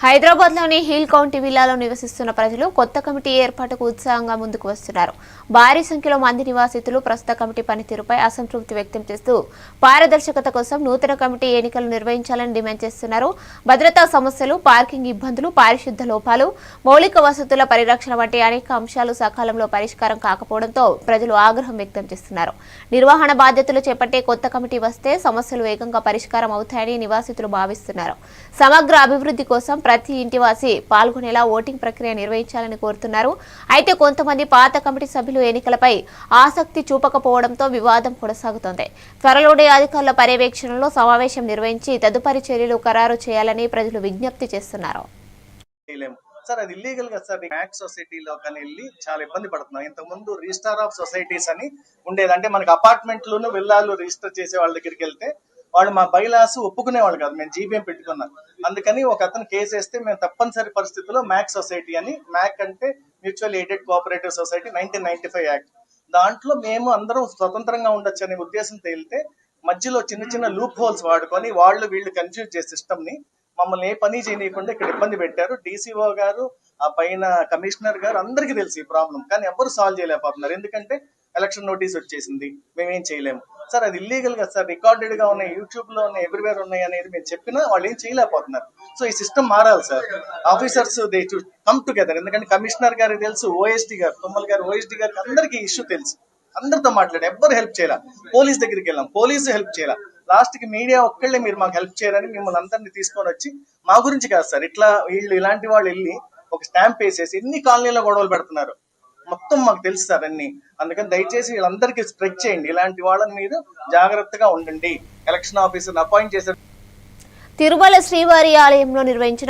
హైదరాబాద్లోని hill county విల్లాలో నివసిస్తున్న ప్రజలు కొత్త కమిటీ ఏర్పాటుకు ఉత్సాహంగా ముందుకు వస్తున్నారు. భారీ సంఖ్యలో మంది నివాసితులు ప్రస్తుత కమిటీ పనితీరుపై అసంతృప్తి వ్యక్తం చేస్తూ పారదర్శకత కోసం నూతన కమిటీ ఎన్నికలు నిర్వహించాలని డిమాండ్ చేస్తున్నారు. భద్రతా సమస్యలు పార్కింగ్ ఇబ్బందులు పారిశుద్ధ లోపాలు మౌలిక వసతుల పరిరక్షణ వంటి అనేక అంశాలు సకాలంలో పరిష్కారం కాకపోవడంతో ప్రజలు ఆగ్రహం వ్యక్తం చేస్తున్నారు. నిర్వహణ బాధ్యతలు చేపట్టే కొత్త కమిటీ వస్తే సమస్యలు వేగంగా పరిష్కారం అవుతాయని నివాసితులు భావిస్తున్నారు. సమగ్ర అభివృద్ధి కోసం ప్రతి ఇంటివాసి పాల్గొనేలా ఓటింగ్ ప్రక్రియ నిర్వహించాలని కోరుతున్నారు. అయితే కొంతమంది పాత కమిటీ సభ్యులు ఎన్నికలపై ఆసక్తి చూపకపోవడంతో వివాదం కొనసాగుతోంది. త్వరలోనే అధికారుల పర్యవేక్షణలో సమావేశం నిర్వహించి తదుపరి చర్యలు ఖరారు చేయాలని ప్రజలు విజ్ఞప్తి చేస్తున్నారు. సార్ అది ఇల్లీగల్గా సార్. మ్యాక్ సొసైటీలో కానీ వెళ్ళి చాలా ఇబ్బంది పడుతున్నాం. ఇంతకు ముందు రిజిస్టార్ ఆఫ్ సొసైటీస్ అని ఉండేది. అంటే మనకి అపార్ట్మెంట్లోను విల్లాలు రిజిస్టర్ చేసే వాళ్ళ దగ్గరికి వెళ్తే వాళ్ళు మా బైలాస్ ఒప్పుకునేవాళ్ళు కాదు మేము జీబీఎం పెట్టుకున్నాం. అందుకని ఒక అతను కేసు వేస్తే మేము తప్పనిసరి పరిస్థితుల్లో మ్యాక్ సొసైటీ అని మ్యాక్ అంటే mutual aided cooperative society nineteen ninety five act దాంట్లో మేము అందరం స్వతంత్రంగా ఉండొచ్చు అనే ఉద్దేశం తేలితే మధ్యలో చిన్న చిన్న లూప్ హోల్స్ వాడుకొని వాళ్ళు వీళ్ళు కన్ఫ్యూజ్ చేసే సిస్టమ్ని మమ్మల్ని ఏ పని చేయనీయకుండా ఇక్కడ ఇబ్బంది పెట్టారు. డీసీఓ గారు ఆ పైన కమిషనర్ గారు అందరికీ తెలుసు ఈ ప్రాబ్లం కానీ ఎవరు సాల్వ్ చేయలేకపోతున్నారు. ఎందుకంటే ఎలక్షన్ నోటీస్ వచ్చేసింది. మేమేం చేయలేము. సార్ అది ఇల్లీగల్ కదా సార్. రికార్డెడ్గా ఉన్నాయి యూట్యూబ్లో ఉన్నాయి ఎవ్రీవేర్ ఉన్నాయి అనేది మేము చెప్పినా వాళ్ళు ఏం చేయలేకపోతున్నారు. సో ఈ సిస్టమ్ మారాలి sir. Officers they come together ఎందుకంటే కమిషనర్ గారికి తెలుసు ఓఎస్డి గారు తుమ్మల్ గారు ఓఎస్డి గారికి అందరికీ ఇష్యూ తెలుసు. అందరితో మాట్లాడి ఎవ్వరు హెల్ప్ చేయాల. పోలీస్ దగ్గరికి వెళ్ళాం పోలీసు హెల్ప్ చేయాల. లాస్ట్కి మీడియా ఒక్కళ్ళే మీరు మాకు హెల్ప్ చేయాలని మిమ్మల్ని అందరినీ తీసుకొని వచ్చి మా గురించి కాదు సార్ ఇట్లా వీళ్ళు ఇలాంటి వాళ్ళు వెళ్ళి ఒక స్టాంప్ వేసేసి ఎన్ని కాలనీలో గొడవలు పెడుతున్నారు? మొత్తం మాకు తెలుసు సార్ అన్ని. అందుకని దయచేసి వీళ్ళందరికీ స్ప్రెడ్ చేయండి. ఇలాంటి వాళ్ళని మీరు జాగ్రత్తగా ఉండండి. ఎలక్షన్ ఆఫీసర్ అపాయింట్ చేశారు. తిరుమల శ్రీవారి ఆలయంలో నిర్వహించిన